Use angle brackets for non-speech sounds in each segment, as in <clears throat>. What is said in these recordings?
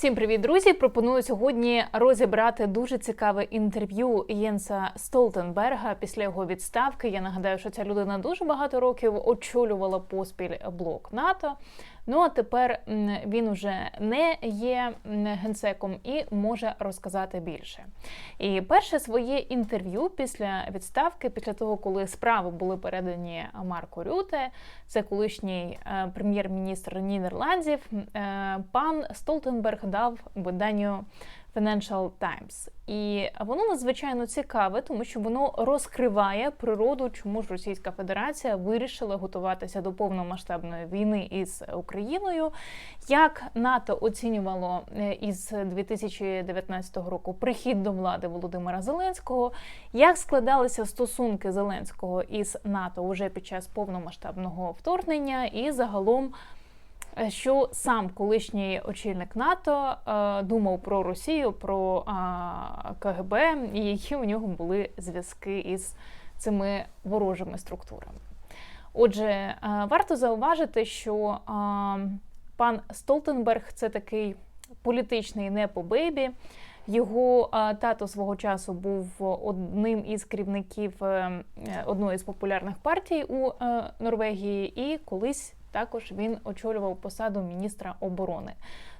Всім привіт, друзі! Пропоную сьогодні розібрати дуже цікаве інтерв'ю Єнса Столтенберга після його відставки. Я нагадаю, що ця людина дуже багато років очолювала поспіль блок НАТО. Ну а тепер він уже не є генсеком і може розказати більше. І перше своє інтерв'ю після відставки, після того, коли справи були передані Марку Рюте, це колишній е, прем'єр-міністр Нідерландів, е, пан Столтенберг дав виданню Financial Times. І воно надзвичайно цікаве, тому що воно розкриває природу, чому ж Російська Федерація вирішила готуватися до повномасштабної війни із Україною. Як НАТО оцінювало е, із 2019 року прихід до влади Володимира Зеленського, як складалися стосунки Зеленського із НАТО уже під час повномасштабного вторгнення, і загалом. Е, що сам колишній очільник НАТО е, думав про Росію, про КГБ, і які у нього були зв'язки із цими ворожими структурами. Отже, е, варто зауважити, що пан Столтенберг це такий політичний непобейбі. Його тато свого часу був одним із керівників одної з популярних партій у Норвегії, і колись також він очолював посаду міністра оборони.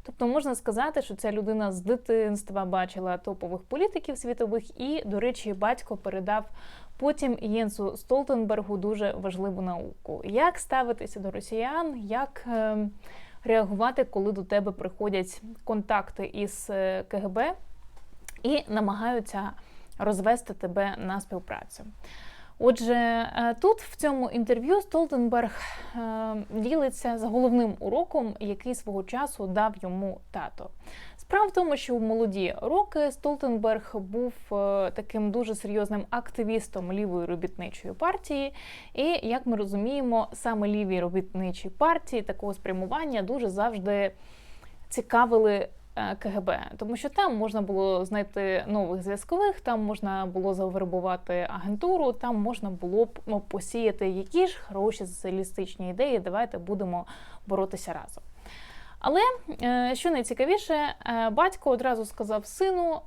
Тобто можна сказати, що ця людина з дитинства бачила топових політиків світових, і, до речі, батько передав потім Єнсу Столтенбергу дуже важливу науку: як ставитися до росіян, як е, реагувати, коли до тебе приходять контакти із е, КГБ і намагаються розвести тебе на співпрацю. Отже, е, тут в цьому інтерв'ю Столтенберг е, ділиться з головним уроком, який свого часу дав йому тато. Справа в тому, що в молоді роки Столтенберг був е, таким дуже серйозним активістом лівої робітничої партії, і як ми розуміємо, саме ліві робітничі партії такого спрямування дуже завжди цікавили КГБ, тому що там можна було знайти нових зв'язкових, там можна було завербувати агентуру, там можна було б ну, посіяти які ж хороші соціалістичні ідеї. Давайте будемо боротися разом. Але е, що найцікавіше, е, батько одразу сказав сину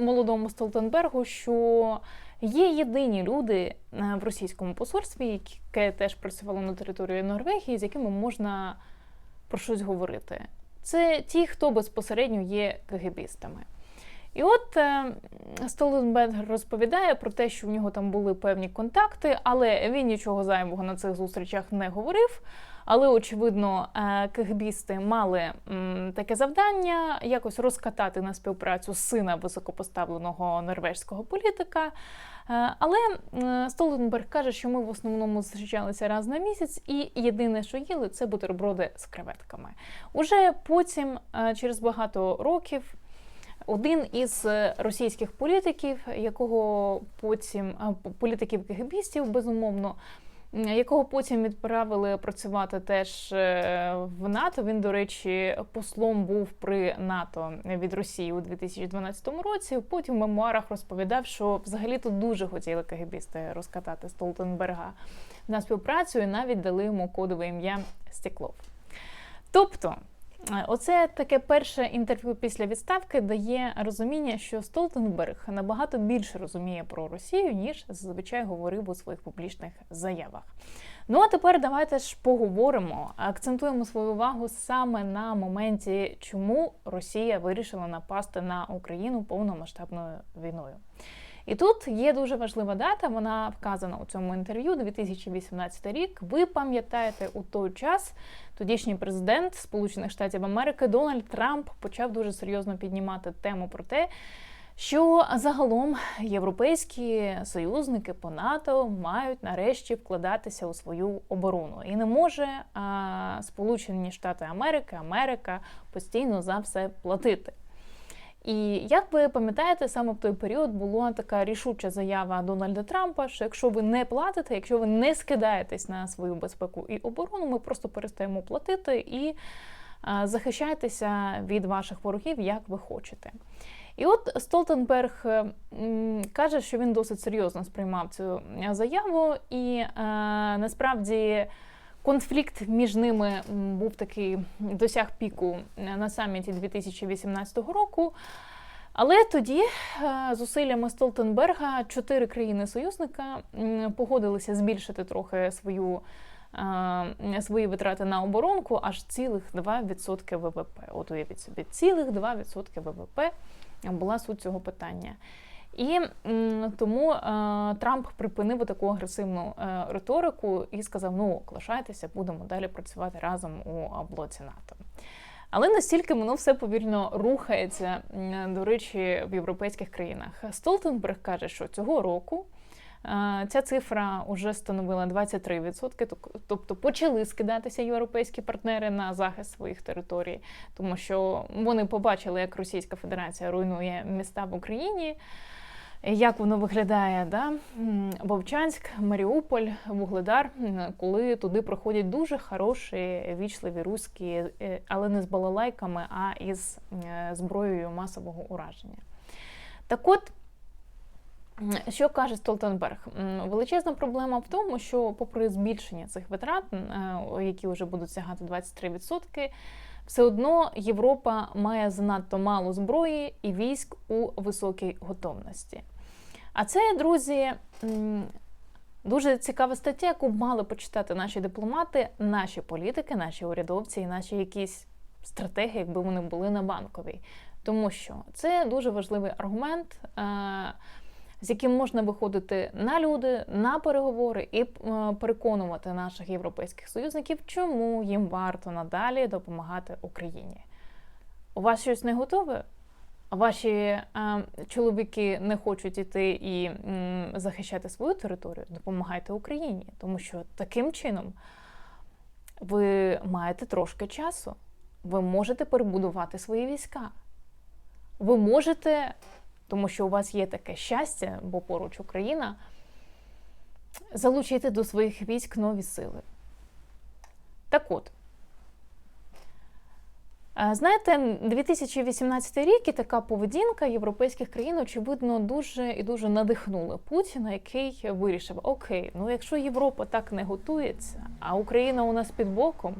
молодому Столтенбергу, що є єдині люди в російському посольстві, яке теж працювало на території Норвегії, з якими можна про щось говорити це ті, хто безпосередньо є КГБістами. І от е, Столтенберг розповідає про те, що в нього там були певні контакти, але він нічого зайвого на цих зустрічах не говорив. Але, очевидно, е, КГБісти мали таке завдання якось розкатати на співпрацю сина високопоставленого норвежського політика. Е, але Столтенберг каже, що ми в основному зустрічалися раз на місяць, і єдине, що їли, це бутерброди з креветками. Уже потім, е, через багато років, один із російських політиків, якого потім політиків кгбістів, безумовно якого потім відправили працювати теж е, в НАТО. Він, до речі, послом був при НАТО від Росії у 2012 році. Потім в мемуарах розповідав, що взагалі тут дуже хотіли КГБісти розкатати Столтенберга на співпрацю і навіть дали йому кодове ім'я Стеклов. Тобто. Оце таке перше інтерв'ю після відставки дає розуміння, що Столтенберг набагато більше розуміє про Росію, ніж зазвичай говорив у своїх публічних заявах. Ну а тепер давайте ж поговоримо, акцентуємо свою увагу саме на моменті, чому Росія вирішила напасти на Україну повномасштабною війною. І тут є дуже важлива дата. Вона вказана у цьому інтерв'ю 2018 рік. Ви пам'ятаєте у той час тодішній президент Сполучених Штатів Америки Дональд Трамп почав дуже серйозно піднімати тему про те. Що загалом європейські союзники по НАТО мають нарешті вкладатися у свою оборону, і не може а, Сполучені Штати Америки, Америка постійно за все платити. І як ви пам'ятаєте, саме в той період була така рішуча заява Дональда Трампа, що якщо ви не платите, якщо ви не скидаєтесь на свою безпеку і оборону, ми просто перестаємо платити і захищайтеся від ваших ворогів, як ви хочете. І от Столтенберг каже, що він досить серйозно сприймав цю заяву, і насправді Конфлікт між ними був такий досяг піку е, на саміті 2018 року. Але тоді е, зусиллями Столтенберга чотири країни-союзника погодилися збільшити трохи свою, е, свої витрати на оборонку аж цілих 2% ВВП. От уявіть собі, цілих 2% ВВП була суть цього питання. І тому е, Трамп припинив таку агресивну е, риторику і сказав: ну, лишайтеся, будемо далі працювати разом у блоці НАТО. Але настільки воно все повільно рухається, до речі, в європейських країнах. Столтенберг каже, що цього року ця цифра вже становила 23%, тобто почали скидатися європейські партнери на захист своїх територій, тому що вони побачили, як Російська Федерація руйнує міста в Україні. Як воно виглядає, да? Вовчанськ, Маріуполь, Вугледар, коли туди проходять дуже хороші вічливі руські, е, але не з балалайками, а із е, зброєю масового ураження. Так от, що каже Столтенберг? Величезна проблема в тому, що, попри збільшення цих витрат, е, які вже будуть сягати 23%, все одно Європа має занадто мало зброї і військ у високій готовності. А це, друзі, дуже цікава стаття, яку мали почитати наші дипломати, наші політики, наші урядовці і наші якісь стратегії, якби вони були на банковій. Тому що це дуже важливий аргумент, е, з яким можна виходити на люди, на переговори і е, переконувати наших європейських союзників, чому їм варто надалі допомагати Україні. У вас щось не готове? Ваші е, чоловіки не хочуть іти і м, захищати свою територію, допомагайте Україні, тому що таким чином ви маєте трошки часу. Ви можете перебудувати свої війська. Ви можете, тому що у вас є таке щастя, бо поруч Україна, залучити до своїх військ нові сили. Так от. Е, Знаєте, 2018 рік і така поведінка європейських країн, очевидно, дуже і дуже надихнула Путіна, який вирішив: Окей, ну якщо Європа так не готується, а Україна у нас під боком.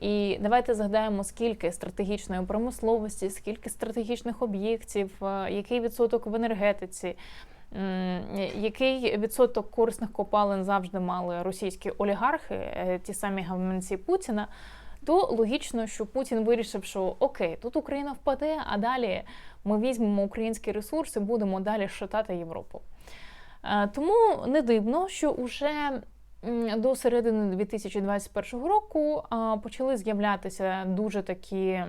І давайте згадаємо, скільки стратегічної промисловості, скільки стратегічних об'єктів, е, який відсоток в енергетиці, який відсоток корисних копалин завжди мали російські олігархи, е, ті самі гаманці Путіна то логічно, що Путін вирішив, що окей, тут Україна впаде, а далі ми візьмемо українські ресурси, будемо далі шатати Європу. Е, Тому не дивно, що уже до середини 2021 року почали з'являтися дуже такі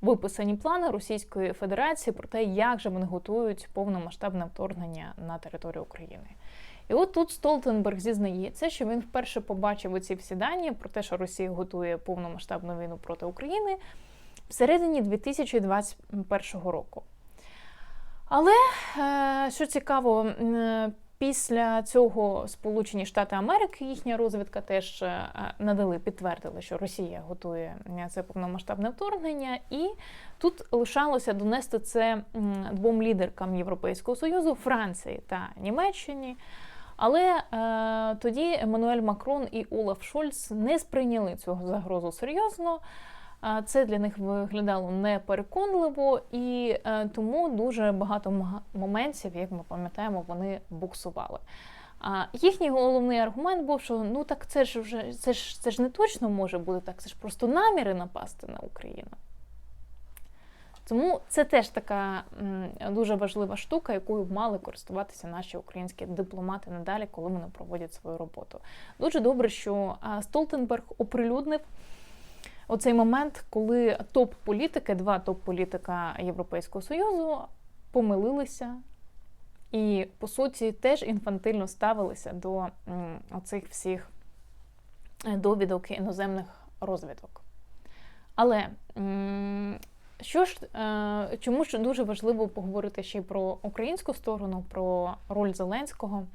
виписані плани Російської Федерації про те, як же вони готують повномасштабне вторгнення на територію України. І от тут Столтенберг зізнається, що він вперше побачив оці всі дані про те, що Росія готує повномасштабну війну проти України всередині 2021 року. Але е, що цікаво, після цього Сполучені Штати Америки, їхня розвідка теж е, надали, підтвердили, що Росія готує е, це повномасштабне вторгнення, і тут лишалося донести це двом лідеркам Європейського союзу Франції та Німеччині. Але е, тоді Еммануель Макрон і Олаф Шольц не сприйняли цю загрозу серйозно. Це для них виглядало непереконливо, і е, тому дуже багато моментів, як ми пам'ятаємо, вони буксували. А їхній головний аргумент був, що ну так це ж вже це ж це ж не точно може бути так, це ж просто наміри напасти на Україну. Тому це теж така дуже важлива штука, якою мали користуватися наші українські дипломати надалі, коли вони проводять свою роботу. Дуже добре, що Столтенберг оприлюднив оцей момент, коли топ-політики, два топ-політика Європейського Союзу помилилися і, по суті, теж інфантильно ставилися до оцих всіх е, довідок іноземних розвідок. Але що ж, е, чому ж дуже важливо поговорити ще й про українську сторону, про роль Зеленського?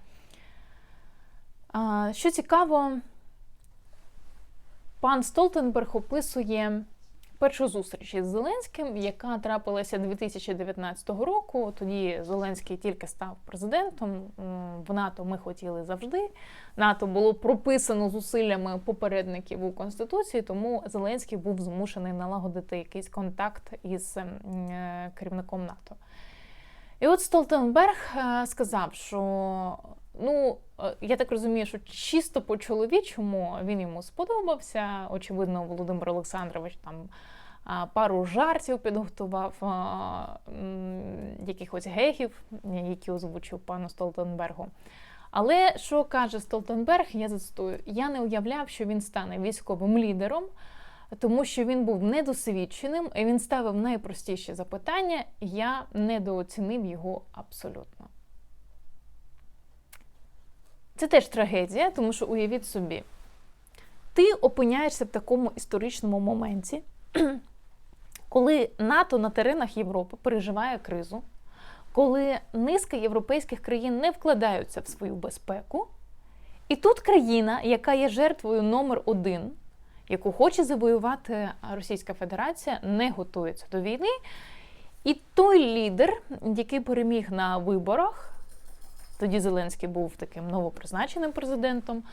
Що цікаво, пан Столтенберг описує першу зустріч із Зеленським, яка трапилася 2019 року. Тоді Зеленський тільки став президентом. В НАТО ми хотіли завжди. НАТО було прописано зусиллями попередників у конституції, тому Зеленський був змушений налагодити якийсь контакт із ем, е, керівником НАТО. І от Столтенберг е, сказав, що ну е, я так розумію, що чисто по-чоловічому він йому сподобався. Очевидно, Володимир Олександрович там пару жартів підготував, якихось гегів, які озвучив пану Столтенбергу. Але що каже Столтенберг, я зацитую, я не уявляв, що він стане військовим лідером, тому що він був недосвідченим, і він ставив найпростіші запитання. Я недооцінив його абсолютно. Це теж трагедія, тому що уявіть собі, ти опиняєшся в такому історичному моменті, <clears throat> коли НАТО на теренах Європи переживає кризу, коли низка європейських країн не вкладаються в свою безпеку, і тут країна, яка є жертвою номер один, яку хоче завоювати Російська Федерація, не готується до війни. І той лідер, який переміг на виборах, тоді Зеленський був таким новопризначеним президентом,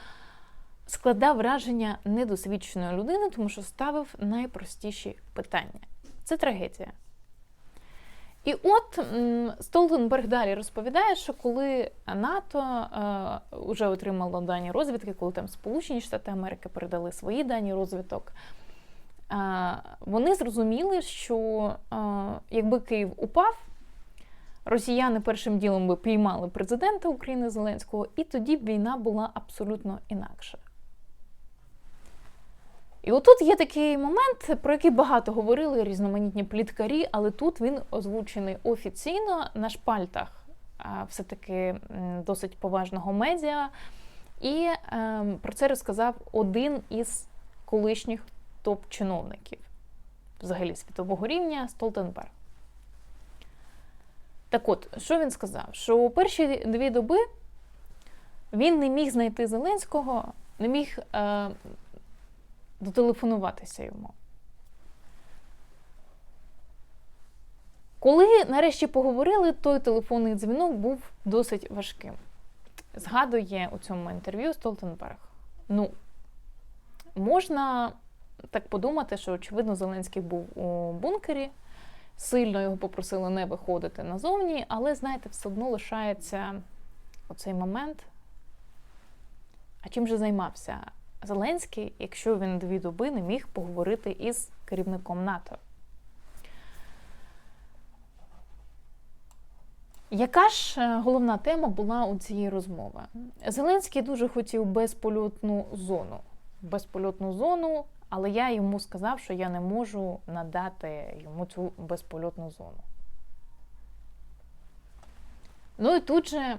складав враження недосвідченої людини, тому що ставив найпростіші питання. Це трагедія. І от Столтенберг далі розповідає, що коли НАТО е, вже отримало дані розвідки, коли там Сполучені Штати Америки передали свої дані розвиток, е, вони зрозуміли, що е, якби Київ упав, росіяни першим ділом би піймали президента України Зеленського, і тоді б війна була абсолютно інакша. І отут є такий момент, про який багато говорили різноманітні пліткарі, але тут він озвучений офіційно на шпальтах все-таки досить поважного медіа. І е, про це розказав один із колишніх топ-чиновників, взагалі світового рівня Столтенберг. Так от, що він сказав? Що у перші дві доби він не міг знайти Зеленського, не міг е, дотелефонуватися йому. Коли нарешті поговорили, той телефонний дзвінок був досить важким. Згадує у цьому інтерв'ю Столтенберг. Ну, можна так подумати, що, очевидно, Зеленський був у бункері, сильно його попросили не виходити назовні, але, знаєте, все одно лишається оцей момент. А чим же займався Зеленський, якщо він дві доби не міг поговорити із керівником НАТО? Яка ж е, головна тема була у цієї розмови? Зеленський дуже хотів безпольотну зону. Безпольотну зону, але я йому сказав, що я не можу надати йому цю безпольотну зону. Ну і тут же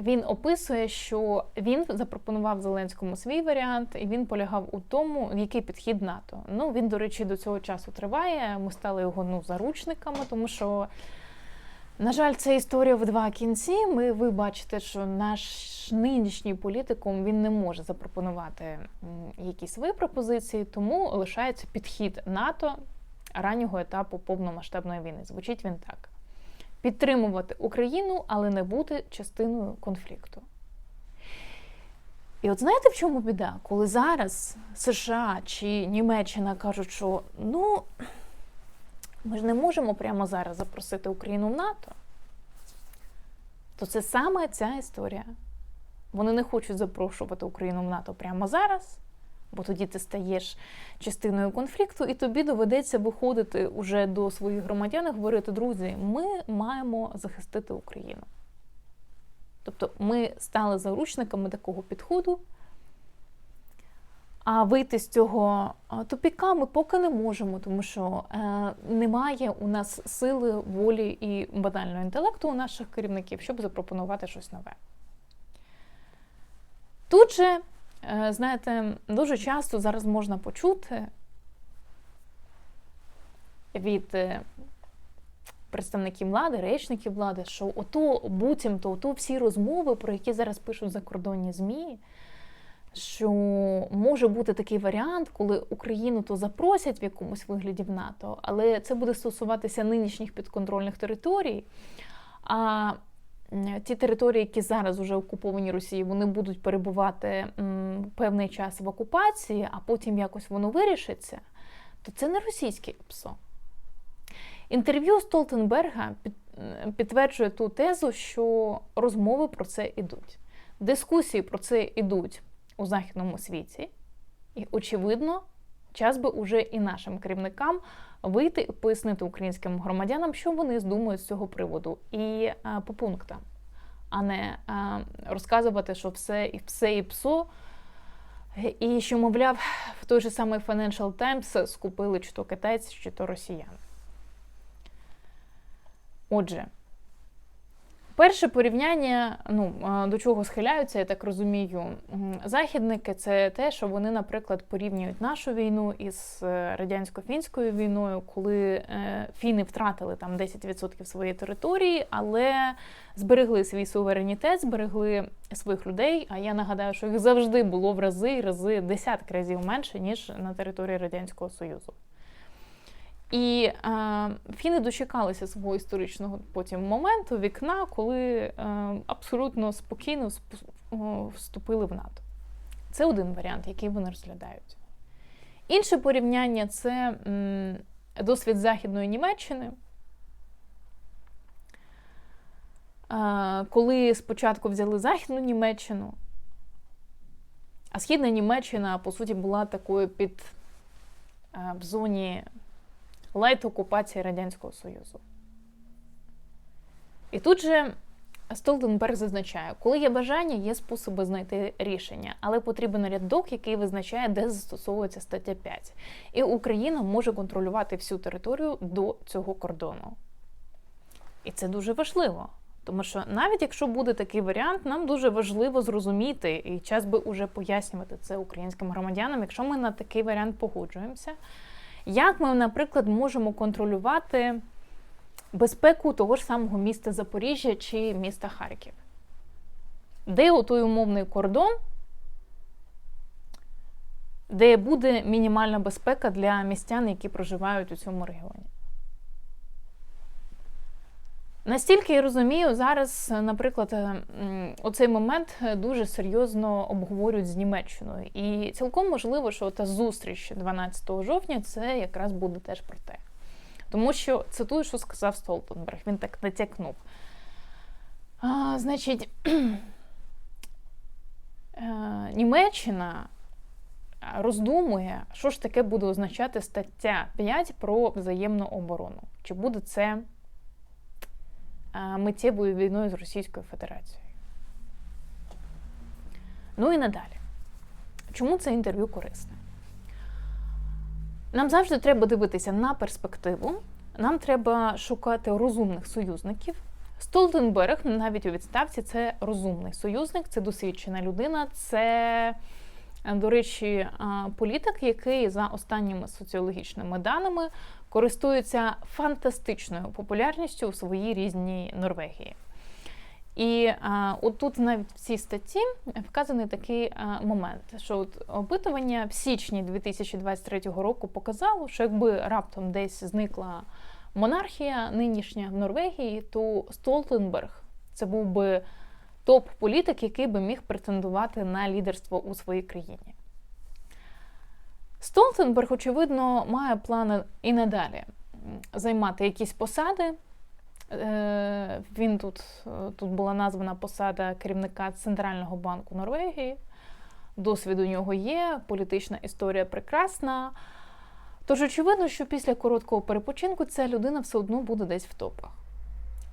він описує, що він запропонував Зеленському свій варіант, і він полягав у тому, який підхід НАТО. Ну, він, до речі, до цього часу триває. Ми стали його ну, заручниками, тому що. На жаль, це історія в два кінці. Ми ви бачите, що наш нинішній політикум він не може запропонувати якісь свої пропозиції, тому лишається підхід НАТО раннього етапу повномасштабної війни. Звучить він так: підтримувати Україну, але не бути частиною конфлікту. І от знаєте, в чому біда? Коли зараз США чи Німеччина кажуть, що ну. Ми ж не можемо прямо зараз запросити Україну в НАТО. То це саме ця історія. Вони не хочуть запрошувати Україну в НАТО прямо зараз, бо тоді ти стаєш частиною конфлікту, і тобі доведеться виходити уже до своїх громадян і говорити, друзі, ми маємо захистити Україну. Тобто ми стали заручниками такого підходу. А вийти з цього тупіка ми поки не можемо, тому що е, немає у нас сили, волі і банального інтелекту у наших керівників, щоб запропонувати щось нове. Тут же, е, знаєте, дуже часто зараз можна почути від е, представників влади, речників влади, що ото буцімто, ото всі розмови, про які зараз пишуть закордонні ЗМІ що може бути такий варіант, коли Україну то запросять в якомусь вигляді в НАТО, але це буде стосуватися нинішніх підконтрольних територій. А ті території, які зараз вже окуповані Росією, вони будуть перебувати певний час в окупації, а потім якось воно вирішиться, то це не російське ПСО. Інтерв'ю Столтенберга підтверджує ту тезу, що розмови про це йдуть. Дискусії про це йдуть у західному світі, і, очевидно, час би уже і нашим керівникам вийти і пояснити українським громадянам, що вони здумують з цього приводу, і а, по пунктам, а не а, розказувати, що все і все і псо. І що, мовляв, в той же самий Financial Times скупили чи то китайці, чи то росіяни. Отже, перше порівняння, ну е, до чого схиляються, я так розумію, західники, це те, що вони, наприклад, порівнюють нашу війну із е, радянсько-фінською війною, коли е, фіни втратили там 10% своєї території, але зберегли свій суверенітет, зберегли своїх людей. А я нагадаю, що їх завжди було в рази і рази десятки разів менше ніж на території радянського союзу. І е, фіни дочекалися свого історичного потім моменту вікна, коли е, абсолютно спокійно вступили в НАТО. Це один варіант, який вони розглядають. Інше порівняння це м, досвід Західної Німеччини. Е, коли спочатку взяли Західну Німеччину, а Східна Німеччина, по суті, була такою під е, в зоні лайт окупації Радянського Союзу. І тут же Столтенберг зазначає, коли є бажання, є способи знайти рішення, але потрібен рядок, який визначає, де застосовується стаття 5. І Україна може контролювати всю територію до цього кордону. І це дуже важливо. Тому що навіть якщо буде такий варіант, нам дуже важливо зрозуміти, і час би уже пояснювати це українським громадянам, якщо ми на такий варіант погоджуємося, як ми, наприклад, можемо контролювати безпеку того ж самого міста Запоріжжя чи міста Харків? Де отой умовний кордон, де буде мінімальна безпека для містян, які проживають у цьому регіоні? Настільки я розумію, зараз, наприклад, е, оцей момент дуже серйозно обговорюють з Німеччиною. І цілком можливо, що та зустріч 12 жовтня це якраз буде теж про те. Тому що цитую, що сказав Столтенберг, він так натякнув. А, значить, <clears throat> е, Німеччина роздумує, що ж таке буде означати стаття 5 про взаємну оборону. Чи буде це миттєвою війною з Російською Федерацією. Ну і надалі. Чому це інтерв'ю корисне? Нам завжди треба дивитися на перспективу, нам треба шукати розумних союзників. Столтенберг, навіть у відставці, це розумний союзник, це досвідчена людина, це, до речі, політик, який за останніми соціологічними даними користується фантастичною популярністю у своїй різній Норвегії. І а, от тут навіть в цій статті вказаний такий а, момент, що от опитування в січні 2023 року показало, що якби раптом десь зникла монархія нинішня в Норвегії, то Столтенберг це був би топ-політик, який би міг претендувати на лідерство у своїй країні. Столтенберг, очевидно, має плани і надалі займати якісь посади. Е, Він тут, е, тут була названа посада керівника Центрального банку Норвегії. Досвід у нього є, політична історія прекрасна. Тож, очевидно, що після короткого перепочинку ця людина все одно буде десь в топах.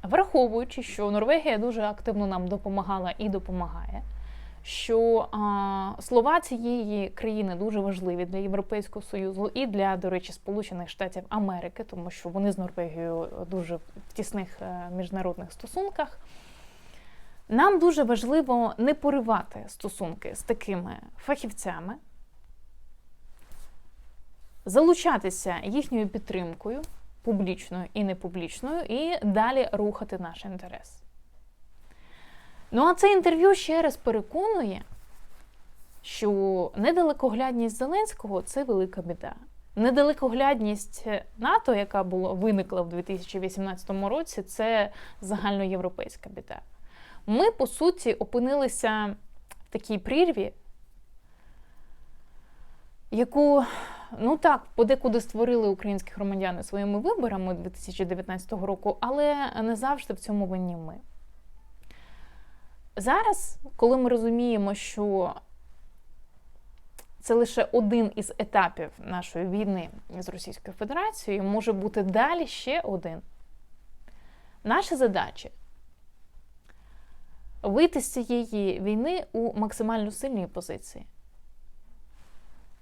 Враховуючи, що Норвегія дуже активно нам допомагала і допомагає, що а, слова цієї країни дуже важливі для Європейського Союзу і для, до речі, Сполучених Штатів Америки, тому що вони з Норвегією дуже в тісних е, міжнародних стосунках. Нам дуже важливо не поривати стосунки з такими фахівцями, залучатися їхньою підтримкою, публічною і непублічною, і далі рухати наш інтерес. Ну а це інтерв'ю ще раз переконує, що недалекоглядність Зеленського це велика біда. Недалекоглядність НАТО, яка була виникла в 2018 році, це загальноєвропейська біда. Ми, по суті, опинилися в такій прірві, яку, ну так, подекуди створили українські громадяни своїми виборами 2019 року, але не завжди в цьому винні ми. Зараз, коли ми розуміємо, що це лише один із етапів нашої війни з Російською Федерацією, може бути далі ще один. Наша задача вийти з цієї війни у максимально сильній позиції.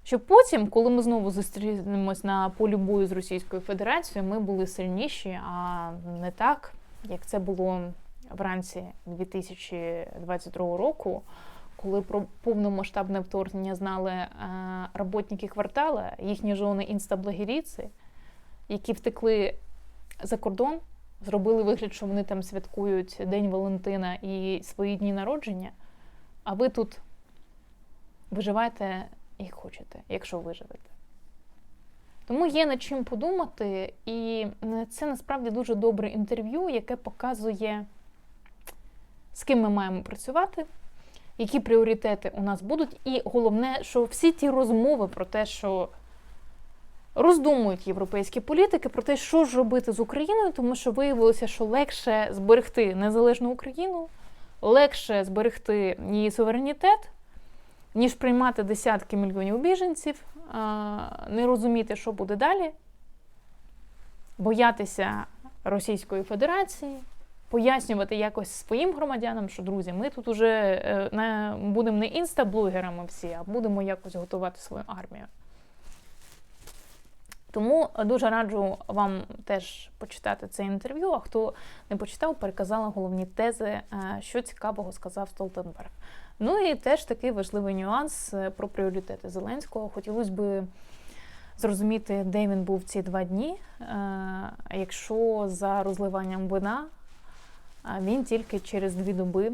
Щоб потім, коли ми знову зустрінемось на полі бою з Російською Федерацією, ми були сильніші, а не так, як це було вранці 2022 року, коли про повномасштабне вторгнення знали е, роботники квартала, їхні жони інстаблагерійці, які втекли за кордон, зробили вигляд, що вони там святкують День Валентина і свої дні народження, а ви тут виживаєте як хочете, якщо виживете. Тому є над чим подумати, і це насправді дуже добре інтерв'ю, яке показує, з ким ми маємо працювати, які пріоритети у нас будуть. І головне, що всі ті розмови про те, що роздумують європейські політики, про те, що ж робити з Україною, тому що виявилося, що легше зберегти незалежну Україну, легше зберегти її суверенітет ніж приймати десятки мільйонів біженців, не розуміти, що буде далі, боятися Російської Федерації, пояснювати якось своїм громадянам, що друзі, ми тут уже е, не будемо не інстаблогерами всі, а будемо якось готувати свою армію. Тому дуже раджу вам теж почитати це інтерв'ю. А хто не почитав, переказала головні тези, е, що цікавого сказав Столтенберг. Ну і теж такий важливий нюанс е, про пріоритети Зеленського. Хотілося б зрозуміти, де він був ці два дні. Е, якщо за розливанням вина він тільки через дві доби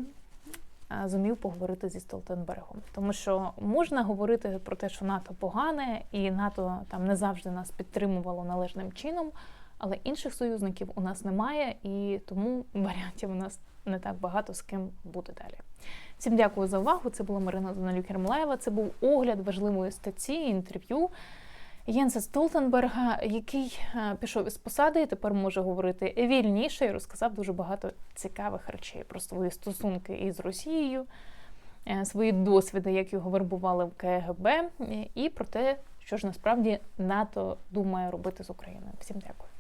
зумів поговорити зі Столтенбергом. Тому що можна говорити про те, що НАТО погане, і НАТО там не завжди нас підтримувало належним чином, але інших союзників у нас немає, і тому варіантів у нас не так багато з ким буде далі. Всім дякую за увагу. Це була Марина Данилюк Ермолаєва. Це був огляд важливої статті, інтерв'ю Єнса Столтенберга, який е, пішов із посади і тепер може говорити вільніше і розказав дуже багато цікавих речей про свої стосунки із Росією, е, свої досвіди, як його вербували в КГБ, і про те, що ж насправді НАТО думає робити з Україною. Всім дякую.